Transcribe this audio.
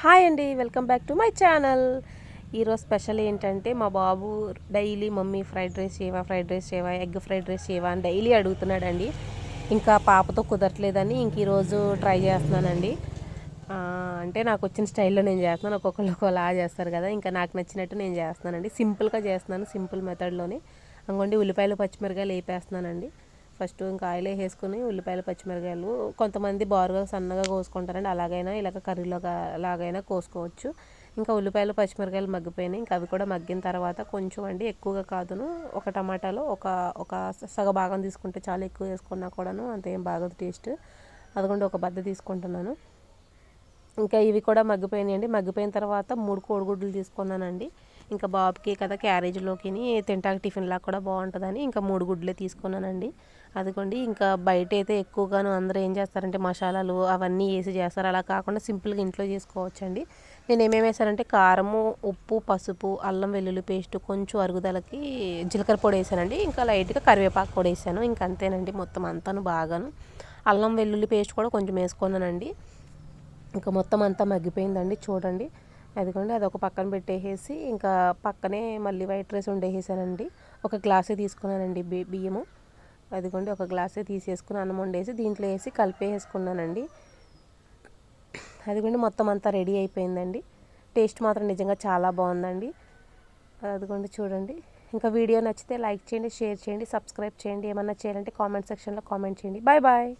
Hi అండి welcome back to my channel. ఈరోజు special ఏంటంటే మా బాబు డైలీ మమ్మీ ఫ్రైడ్ రైస్ చేయవా ఫ్రైడ్ రైస్ చేయవా ఎగ్ ఫ్రైడ్ రైస్ చేయవా అని డైలీ అడుగుతున్నాడండి. ఇంకా పాపతో కుదరట్లేదని ఇంక ఈరోజు ట్రై చేస్తున్నానండి. అంటే నాకు వచ్చిన స్టైల్లో నేను చేస్తున్నాను ఒక్కొక్కరు ఒకలా చేస్తారు కదా ఇంకా నాకు నచ్చినట్టు నేను చేస్తున్నానండి. సింపుల్గా చేస్తున్నాను సింపుల్ మెథడ్లోనే. అంగండి ఉల్లిపాయలు పచ్చిమిరకాయలు వేపేస్తున్నానండి. ఫస్ట్ ఇంకా ఆయిల్ వేసుకుని ఉల్లిపాయలు పచ్చిమిరకాయలు కొంతమంది బారుగా సన్నగా కోసుకుంటారండి. అలాగైనా ఇలాగ కర్రీలో లాగైనా కోసుకోవచ్చు. ఇంకా ఉల్లిపాయలు పచ్చిమిరకాయలు మగ్గిపోయినాయి. ఇంకా అవి కూడా మగ్గిన తర్వాత కొంచెం అండి ఎక్కువగా కాదును. ఒక టమాటాలో ఒక ఒక సగ భాగం తీసుకుంటే చాలా ఎక్కువ వేసుకున్నా కూడాను అంతేం బాగోదు టేస్ట్. అదిగొండి ఒక బద్ద తీసుకుంటున్నాను. ఇంకా ఇవి కూడా మగ్గిపోయినాయండి. మగ్గిపోయిన తర్వాత మూడు కోడిగుడ్లు తీసుకున్నానండి. ఇంకా బాబుకి కదా క్యారేజ్లోకి తింటాక టిఫిన్ లాగా కూడా బాగుంటుందని ఇంకా మూడు గుడ్లే తీసుకున్నానండి. అదిగోండి ఇంకా బయట అయితే ఎక్కువగాను అందరూ ఏం చేస్తారంటే మసాలాలు అవన్నీ వేసి చేస్తారు. అలా కాకుండా సింపుల్గా ఇంట్లో చేసుకోవచ్చండి. నేను ఏమేమి వేసానంటే కారము ఉప్పు పసుపు అల్లం వెల్లుల్లి పేస్ట్ కొంచెం అరుగుదలకి జీలకర్ర పొడి వేసానండి. ఇంకా లైట్గా కరివేపాకు పొడి వేసాను. ఇంకా అంతేనండి మొత్తం అంతాను బాగాను. అల్లం వెల్లుల్లి పేస్ట్ కూడా కొంచెం వేసుకున్నానండి. ఇంకా మొత్తం అంతా మగ్గిపోయిందండి చూడండి. అదిగోండి అది ఒక పక్కన పెట్టేసేసి ఇంకా పక్కనే మళ్ళీ వైట్ రైస్ ఉండేసేసానండి. ఒక గ్లాసే తీసుకున్నానండి బి బియ్యము. అదిగోండి ఒక గ్లాసే తీసేసుకుని అన్నం వండేసి దీంట్లో వేసి కలిపేసుకున్నానండి. అదిగోండి మొత్తం అంతా రెడీ అయిపోయిందండి. టేస్ట్ మాత్రం నిజంగా చాలా బాగుందండి. అదిగోండి చూడండి. ఇంకా వీడియో నచ్చితే లైక్ చేయండి షేర్ చేయండి సబ్స్క్రైబ్ చేయండి. ఏమన్నా చేయాలంటే కామెంట్ సెక్షన్లో కామెంట్ చేయండి. Bye bye.